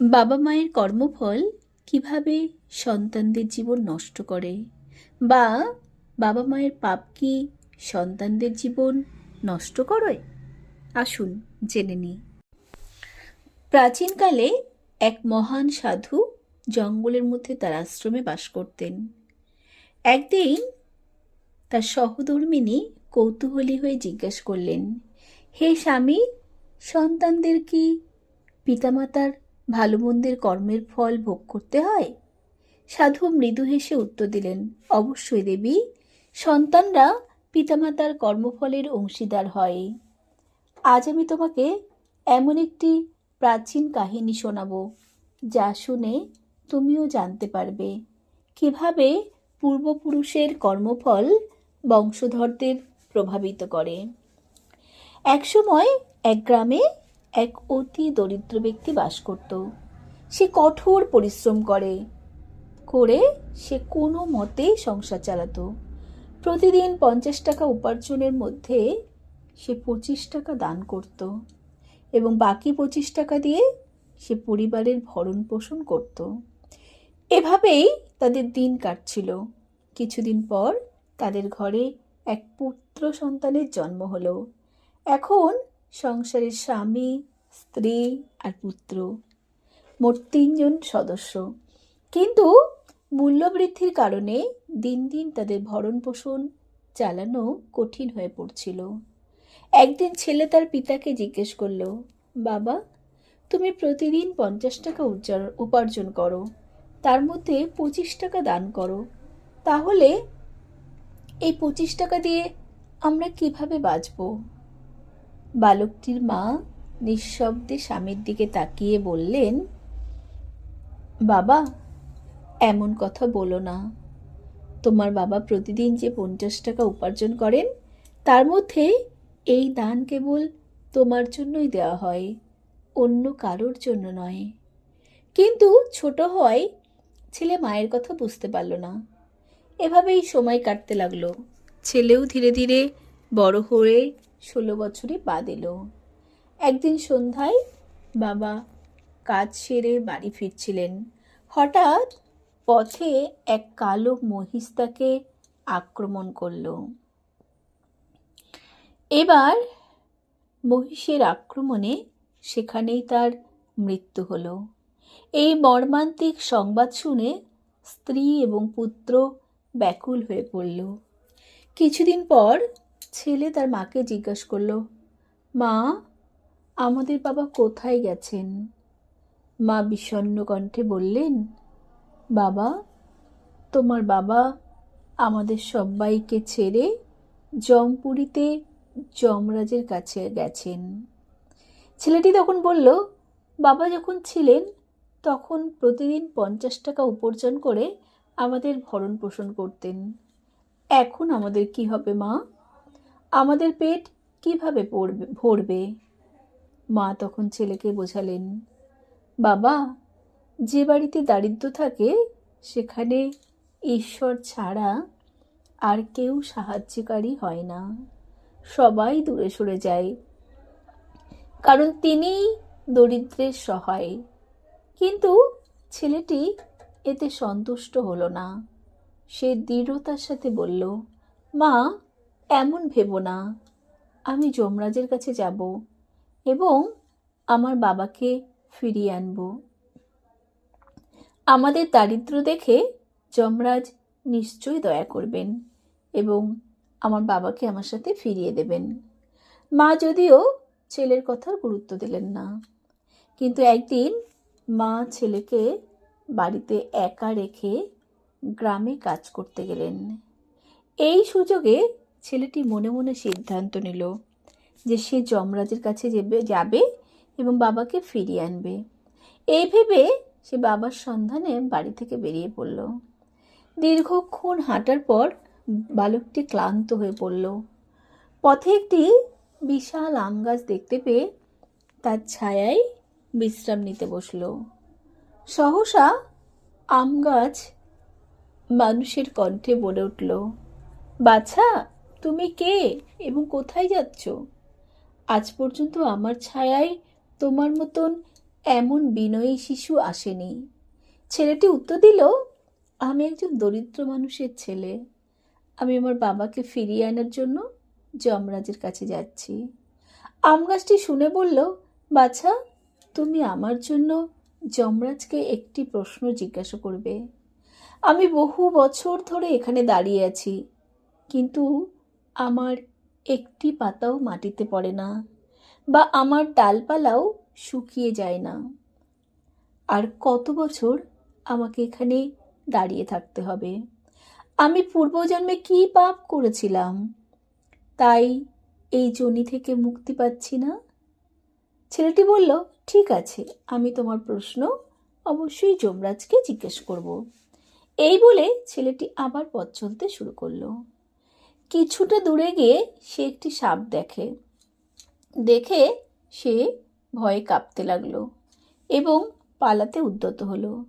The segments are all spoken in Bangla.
বাবা মায়ের কর্মফল কীভাবে সন্তানদের জীবন নষ্ট করে? বা বাবা মায়ের পাপ কি সন্তানদের জীবন নষ্ট করে? আসুন জেনে নিই। প্রাচীনকালে এক মহান সাধু জঙ্গলের মধ্যে তার আশ্রমে বাস করতেন। একদিন তার সহধর্মিনী কৌতূহলী হয়ে জিজ্ঞেস করলেন, হে স্বামী, সন্তানদের কি পিতামাতার ভালো মন্দের কর্মের ফল ভোগ করতে হয়? সাধু মৃদু হেসে উত্তর দিলেন, অবশ্যই দেবী, সন্তানরা পিতামাতার কর্মফলের অংশীদার হয়। আজ আমি তোমাকে এমন একটি প্রাচীন কাহিনী শোনাব, যা শুনে তুমিও জানতে পারবে। কীভাবে পূর্বপুরুষের কর্মফল বংশধরদের প্রভাবিত করে? একসময় এক গ্রামে এক অতি দরিদ্র ব্যক্তি বাস করত। সে কঠোর পরিশ্রম করে করে সে কোনো মতেই সংসার চালাতো। প্রতিদিন পঞ্চাশ টাকা উপার্জনের মধ্যে সে পঁচিশ টাকা দান করত এবং বাকি পঁচিশ টাকা দিয়ে সে পরিবারের ভরণ পোষণ করত। এভাবেই তাদের দিন কাটছিল। কিছুদিন পর তাদের ঘরে এক পুত্র সন্তানের জন্ম হলো। এখন সংসারের স্বামী, স্ত্রী আর পুত্র। মোট তিনজন সদস্য। কিন্তু মূল্যবৃদ্ধির কারণে দিন দিন তাদের ভরণ পোষণ চালানো কঠিন হয়ে পড়ছিল। একদিন ছেলে তার পিতাকে জিজ্ঞেস করল, বাবা, তুমি প্রতিদিন পঞ্চাশ টাকা উপার্জন করো, তার মধ্যে পঁচিশ টাকা দান করো। তাহলে এই পঁচিশ টাকা দিয়ে আমরা কীভাবে বাঁচবো? বালকটির মা নিঃশব্দে স্বামীর দিকে তাকিয়ে বললেন, বাবা, এমন কথা বলো না। তোমার বাবা প্রতিদিন যে পঞ্চাশ টাকা উপার্জন করেন, তার মধ্যে এই দান কেবল তোমার জন্যই দেওয়া হয়, অন্য কারোর জন্য নয়। কিন্তু ছোট হয় ছেলে মায়ের কথা বুঝতে পারল না। এভাবেই সময় কাটতে লাগল। ছেলেও ধীরে ধীরে বড় হয়ে ষোলো বছরে পা দিল একদিন সন্ধ্যায় বাবা কাজ সেরে বাড়ি ফিরছিলেন। হঠাৎ পথে এক কালো মহিষ তাকে আক্রমণ করল। এবার মহিষের আক্রমণে সেখানেই তার মৃত্যু হলো। এই মর্মান্তিক সংবাদ শুনে স্ত্রী এবং পুত্র ব্যাকুল হয়ে পড়ল। কিছুদিন পর ছেলে তার মাকে জিজ্ঞাসা করল, মা, আমাদের বাবা কোথায় গেছেন? মা বিষণ্ণ কণ্ঠে বললেন, বাবা, তোমার বাবা আমাদের সবাইকে ছেড়ে জমপুরিতে যমরাজের কাছে গেছেন। ছেলেটি তখন বলল, বাবা যখন ছিলেন, তখন প্রতিদিন পঞ্চাশ টাকা উপার্জন করে আমাদের ভরণ পোষণ করতেন। এখন আমাদের কি হবে মা? আমাদের পেট কীভাবে পড়বে, ভরবে? মা তখন ছেলেকে বোঝালেন, বাবা, যে বাড়িতে দারিদ্র থাকে, সেখানে ঈশ্বর ছাড়া আর কেউ সাহায্যকারী হয় না। সবাই দূরে সরে যায়। কারণ তিনিই দরিদ্রের সহায়। কিন্তু ছেলেটি এতে সন্তুষ্ট হলো না। সে দৃঢ়তার সাথে বলল, মা এমন ভেবো না। আমি যমরাজের কাছে যাব এবং আমার বাবাকে ফিরিয়ে আনব। আমাদের দারিদ্র দেখে যমরাজ নিশ্চয়ই দয়া করবেন এবং আমার বাবাকে আমার সাথে ফিরিয়ে দেবেন। মা যদিও ছেলের কথার গুরুত্ব দিলেন না, কিন্তু একদিন মা ছেলেকে বাড়িতে একা রেখে গ্রামে কাজ করতে গেলেন। এই সুযোগে ছেলেটি মনে মনে সিদ্ধান্ত নিল যে সে যমরাজের কাছে যাবে যাবে এবং বাবাকে ফিরিয়ে আনবে। এই ভেবে সে বাবার সন্ধানে বাড়ি থেকে বেরিয়ে পড়ল। দীর্ঘক্ষণ হাঁটার পর বালকটি ক্লান্ত হয়ে পড়ল। পথে একটি বিশাল আম গাছ দেখতে পেয়ে তার ছায়ায় বিশ্রাম নিতে বসল। সহসা আম গাছ মানুষের কণ্ঠে বলে উঠল, বাছা তুমি কে এবং কোথায় যাচ্ছ? আজ পর্যন্ত আমার ছায়ায় তোমার মতন এমন বিনয়ী শিশু আসেনি। ছেলেটি উত্তর দিল, আমি একজন দরিদ্র মানুষের ছেলে। আমি আমার বাবাকে ফিরিয়ে আনার জন্য যমরাজের কাছে যাচ্ছি। আম গাছটি শুনে বলল, বাছা, তুমি আমার জন্য যমরাজকে একটি প্রশ্ন জিজ্ঞাসা করবে। আমি বহু বছর ধরে এখানে দাঁড়িয়ে আছি, কিন্তু আমার একটি পাতাও মাটিতে পড়ে না বা আমার ডালপালাও শুকিয়ে যায় না। আর কত বছর আমাকে এখানে দাঁড়িয়ে থাকতে হবে? আমি পূর্বজন্মে কী পাপ করেছিলাম? তাই এই জনি থেকে মুক্তি পাচ্ছি না? ছেলেটি বলল, ঠিক আছে, আমি তোমার প্রশ্ন অবশ্যই যমরাজকে জিজ্ঞেস করব। এই বলে ছেলেটি আবার পথ চলতে শুরু করল। কিছুটা দূরে গিয়ে সে একটি সাপ দেখে। দেখে সে ভয়ে কাঁপতে লাগল এবং পালাতে উদ্যত হলো।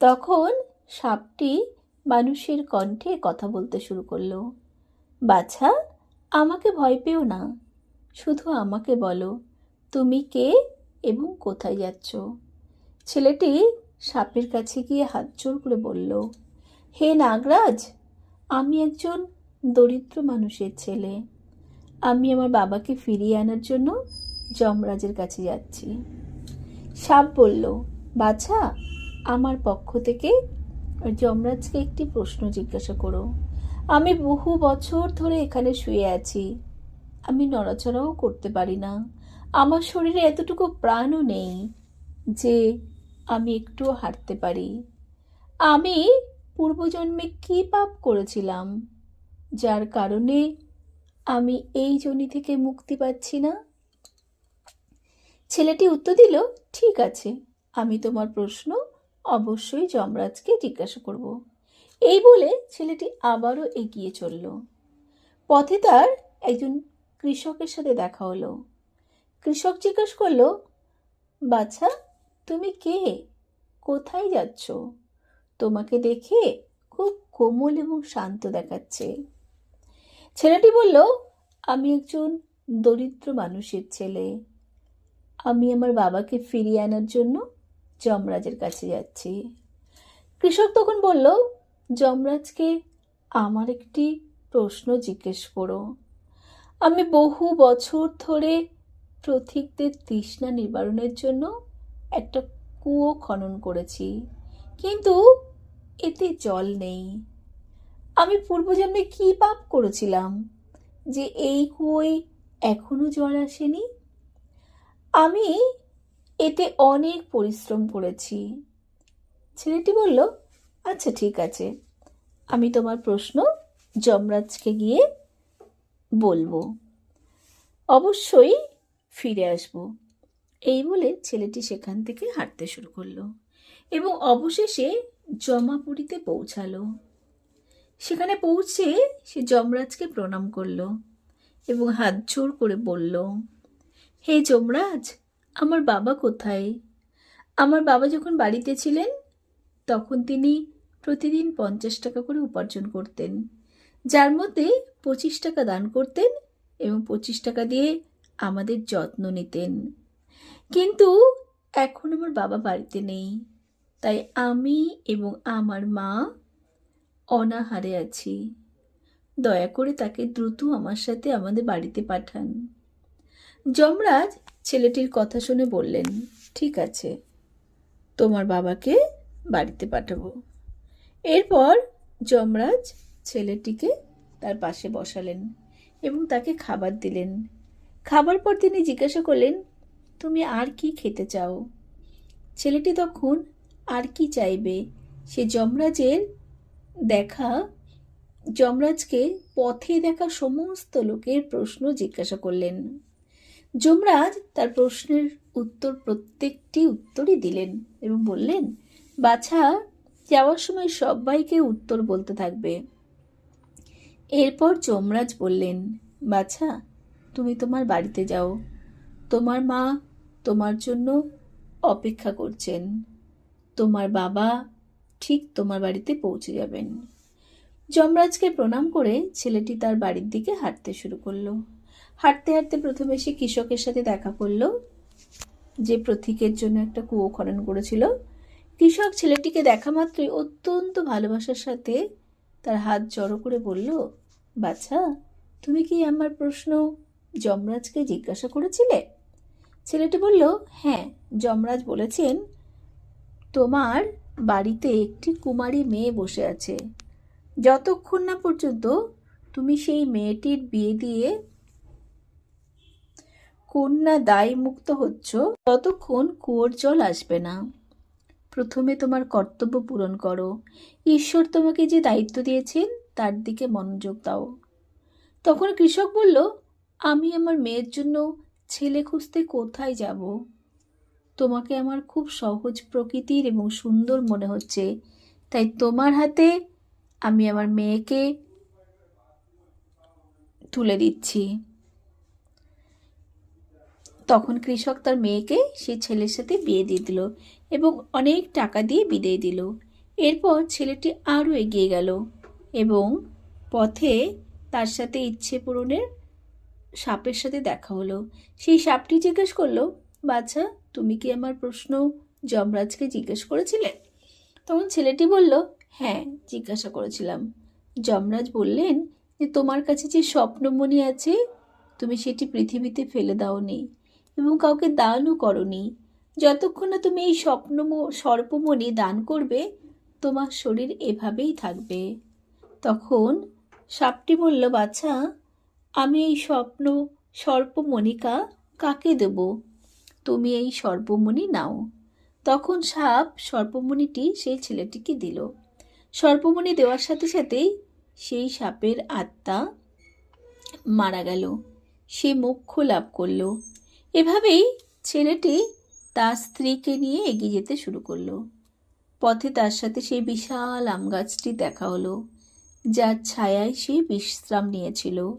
তখন সাপটি মানুষের কণ্ঠে কথা বলতে শুরু করল, বাছা, আমাকে ভয় পেও না। শুধু আমাকে বলো, তুমি কে এবং কোথায় যাচ্ছ? ছেলেটি সাপের কাছে গিয়ে হাত জোর করে বলল, হে নাগরাজ, আমি একজন দরিদ্র মানুষের ছেলে। আমি আমার বাবাকে ফিরিয়ে আনার জন্য যমরাজের কাছে যাচ্ছি। সাপ বলল, বাছা, আমার পক্ষ থেকে যমরাজকে একটি প্রশ্ন জিজ্ঞাসা করো। আমি বহু বছর ধরে এখানে শুয়ে আছি। আমি নড়াচড়াও করতে পারি না। আমার শরীরে এতটুকু প্রাণও নেই যে আমি একটুও হাঁটতে পারি। আমি পূর্বজন্মে কী পাপ করেছিলাম? যার কারণে আমি এই জনি থেকে মুক্তি পাচ্ছি না। ছেলেটি উত্তর দিল, ঠিক আছে, আমি তোমার প্রশ্ন অবশ্যই যমরাজকে জিজ্ঞাসা করব। এই বলে ছেলেটি আবারও এগিয়ে চলল। পথে তার একজন কৃষকের সাথে দেখা হলো। কৃষক জিজ্ঞাসা করল, বাছা, তুমি কে? কোথায় যাচ্ছ? তোমাকে দেখে খুব কোমল এবং শান্ত দেখাচ্ছে। ছেলেটি বলল, আমি একজন দরিদ্র মানুষের ছেলে। আমি আমার বাবাকে ফিরিয়ে আনার জন্য যমরাজের কাছে যাচ্ছি। কৃষক তখন বলল, যমরাজকে আমার একটি প্রশ্ন জিজ্ঞেস করো। আমি বহু বছর ধরে প্রথিকদের তৃষ্ণা নিবারণের জন্য একটা কুয়ো খনন করেছি, কিন্তু এতে জল নেই। আমি পূর্বজন্মে কী পাপ করেছিলাম? যে এই কুয়োয় এখনও জল আসেনি? আমি এতে অনেক পরিশ্রম করেছি। ছেলেটি বলল আচ্ছা ঠিক আছে। আমি তোমার প্রশ্ন যমরাজকে গিয়ে বলব। অবশ্যই ফিরে আসব। এই বলে ছেলেটি সেখান থেকে হাঁটতে শুরু করল এবং অবশেষে জমাপুরীতে পৌঁছালো। সেখানে পৌঁছে সে যমরাজকে প্রণাম করল এবং হাত জোর করে বলল, হে যমরাজ, আমার বাবা কোথায়? আমার বাবা যখন বাড়িতে ছিলেন, তখন তিনি প্রতিদিন পঞ্চাশ টাকা করে উপার্জন করতেন। যার মধ্যে পঁচিশ টাকা দান করতেন এবং পঁচিশ টাকা দিয়ে আমাদের যত্ন নিতেন। কিন্তু এখন আমার বাবা বাড়িতে নেই। তাই আমি এবং আমার মা অনাহারে আছি। দয়া করে তাকে দ্রুত আমার সাথে আমাদের বাড়িতে পাঠান। যমরাজ ছেলেটির কথা শুনে বললেন, ঠিক আছে, তোমার বাবাকে বাড়িতে পাঠাবো। এরপর যমরাজ ছেলেটিকে তার পাশে বসালেন এবং তাকে খাবার দিলেন। খাবার পর তিনি জিজ্ঞাসা করলেন, তুমি আর কি খেতে চাও? ছেলেটি তখন, আর কি চাইবে? সে যমরাজের দেখা, যমরাজকে পথে দেখা সমস্ত লোকের প্রশ্ন জিজ্ঞাসা করলেন। যমরাজ তার প্রশ্নের উত্তর প্রত্যেকটি উত্তরই দিলেন এবং বললেন, বাছা, যাওয়ার সময় সবাইকে উত্তর বলতে থাকবে। এরপর যমরাজ বললেন, বাছা, তুমি তোমার বাড়িতে যাও। তোমার মা তোমার জন্য অপেক্ষা করছেন। তোমার বাবা ঠিক তোমার বাড়িতে পৌঁছে যাবেন। যমরাজকে প্রণাম করে ছেলেটি তার বাড়ির দিকে হাঁটতে শুরু করল। হাঁটতে হাঁটতে প্রথমে সে কৃষকের সাথে দেখা করল, যে প্রতীকের জন্য একটা কুয়ো খনন করেছিল। কৃষক ছেলেটিকে দেখা মাত্রই অত্যন্ত ভালোবাসার সাথে তার হাত জড়ো করে বলল, বাছা, তুমি কি আমার প্রশ্ন যমরাজকে জিজ্ঞাসা করেছিলে? ছেলেটি বলল হ্যাঁ যমরাজ বলেছেন, তোমার বাড়িতে একটি কুমারী মেয়ে বসে আছে। যতক্ষণ না পর্যন্ত তুমি সেই মেয়েটির বিয়ে দিয়ে কন্যা দায় মুক্ত হচ্ছ, ততক্ষণ কুয়োর জল আসবে না। প্রথমে তোমার কর্তব্য পূরণ করো। ঈশ্বর তোমাকে যে দায়িত্ব দিয়েছেন, তার দিকে মনোযোগ দাও। তখন কৃষক বলল, আমি আমার মেয়ের জন্য ছেলে খুঁজতে কোথায় যাব? তোমাকে আমার খুব সহজ প্রকৃতির এবং সুন্দর মনে হচ্ছে। তাই তোমার হাতে আমি আমার মেয়েকে তুলে দিচ্ছি। তখন কৃষক তার মেয়েকে সেই ছেলের সাথে বিয়ে দিয়ে দিল এবং অনেক টাকা দিয়ে বিদায় দিল। এরপর ছেলেটি আরও এগিয়ে গেল এবং পথে তার সাথে ইচ্ছে পূরণের সাপের সাথে দেখা হলো। সেই সাপটি জিজ্ঞেস করল বাচ্চা তুমি কি আমার প্রশ্ন যমরাজকে জিজ্ঞেস করেছিলে? তখন ছেলেটি বলল হ্যাঁ জিজ্ঞাসা করেছিলাম। যমরাজ বললেন, যে তোমার কাছে যে স্বপ্নমণি আছে, তুমি সেটি পৃথিবীতে ফেলে দাওনি এবং কাউকে দানও করনি। যতক্ষণ না তুমি এই স্বপ্ন সর্পমণি দান করবে, তোমার শরীর এভাবেই থাকবে। তখন সাপটি বলল বাচ্চা আমি এই স্বপ্ন সর্পমণিকা কাকে দেব? তুমি এই সর্পমণি নাও। তখন সাপ সর্পমণিটি সেই ছেলেটিকে দিল। সর্পমণি দেওয়ার সাথে সাথেই সেই সাপের আত্মা মারা গেল। সে মোক্ষ লাভ করল। এভাবেই ছেলেটি তার স্ত্রীকে নিয়ে এগিয়ে যেতে শুরু করল। পথে তার সাথে সেই বিশাল আম গাছটি দেখা হলো, যার ছায়ায় সে বিশ্রাম নিয়েছিল।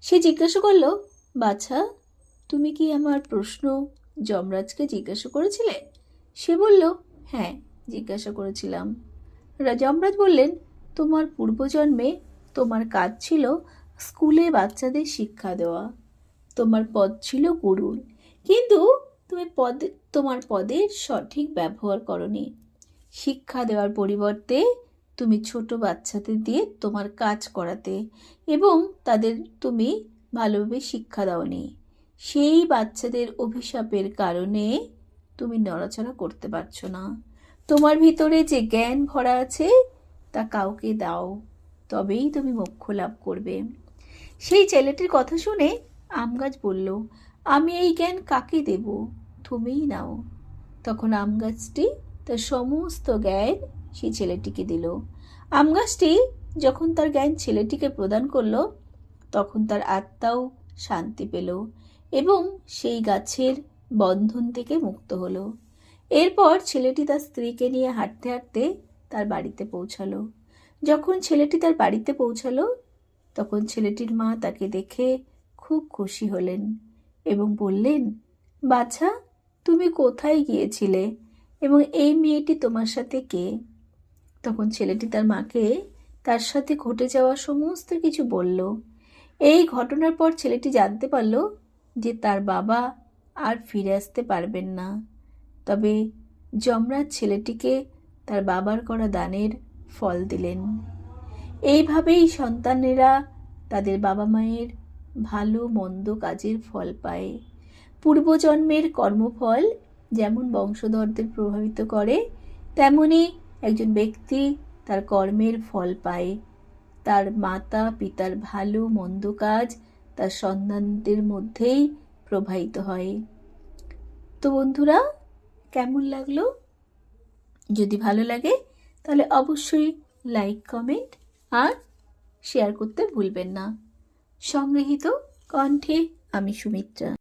সে জিজ্ঞাসা করল, বাছা, তুমি কি আমার প্রশ্ন যমরাজকে জিজ্ঞাসা করেছিলে? সে বলল হ্যাঁ জিজ্ঞাসা করেছিলাম। যমরাজ বললেন, তোমার পূর্বজন্মে তোমার কাজ ছিল স্কুলে বাচ্চাদের শিক্ষা দেওয়া। তোমার পদ ছিল গুরুর। কিন্তু তুমি পদ, তোমার পদের সঠিক ব্যবহার করনি। শিক্ষা দেওয়ার পরিবর্তে তুমি ছোট বাচ্চাদের দিয়ে তোমার কাজ করাতে এবং তাদের তুমি ভালোভাবে শিক্ষা দাওনি। সেই বাচ্চাদের অভিশাপের কারণে তুমি নড়াচড়া করতে পারছ না। তোমার ভিতরে যে জ্ঞান ভরা আছে, তা কাউকে দাও, তবেই তুমি মোক্ষ লাভ করবে। সেই ছেলেটির কথা শুনে আম গাছ বলল, আমি এই জ্ঞান কাকে দেব? তুমিই নাও। তখন আম গাছটি তার সমস্ত জ্ঞান সেই ছেলেটিকে দিল। আম গাছটি যখন তার জ্ঞান ছেলেটিকে প্রদান করল, তখন তার আত্মাও শান্তি পেল। এবং সেই গাছের বন্ধন থেকে মুক্ত হলো। এরপর ছেলেটি তার স্ত্রীকে নিয়ে হাঁটতে হাঁটতে তার বাড়িতে পৌঁছালো। যখন ছেলেটি তার বাড়িতে পৌঁছালো, তখন ছেলেটির মা তাকে দেখে খুব খুশি হলেন এবং বললেন, বাছা, তুমি কোথায় গিয়েছিলে এবং এই মেয়েটি তোমার সাথে কে? তখন ছেলেটি তার মাকে তার সাথে ঘটে যাওয়া সমস্ত কিছু বলল। এই ঘটনার পর ছেলেটি জানতে পারল যে তার বাবা আর ফিরে আসতে পারবেন না। তবে যমরাজ ছেলেটিকে তার বাবার করা দানের ফল দিলেন। এইভাবেই সন্তানেরা তাদের বাবা মায়ের ভালো, মন্দ কাজের ফল পায়। পূর্বজন্মের কর্মফল যেমন বংশধরদের প্রভাবিত করে, তেমনি একজন ব্যক্তি তার কর্মের ফল পায়। তার মাতা পিতার ভালো, মন্দ কাজ তার সন্তানদের মধ্যেই প্রবাহিত হয়। তো বন্ধুরা, কেমন লাগল? যদি ভালো লাগে, তাহলে অবশ্যই লাইক কমেন্ট আর শেয়ার করতে ভুলবেন না। সংগৃহীত কণ্ঠে আমি সুমিত্রা।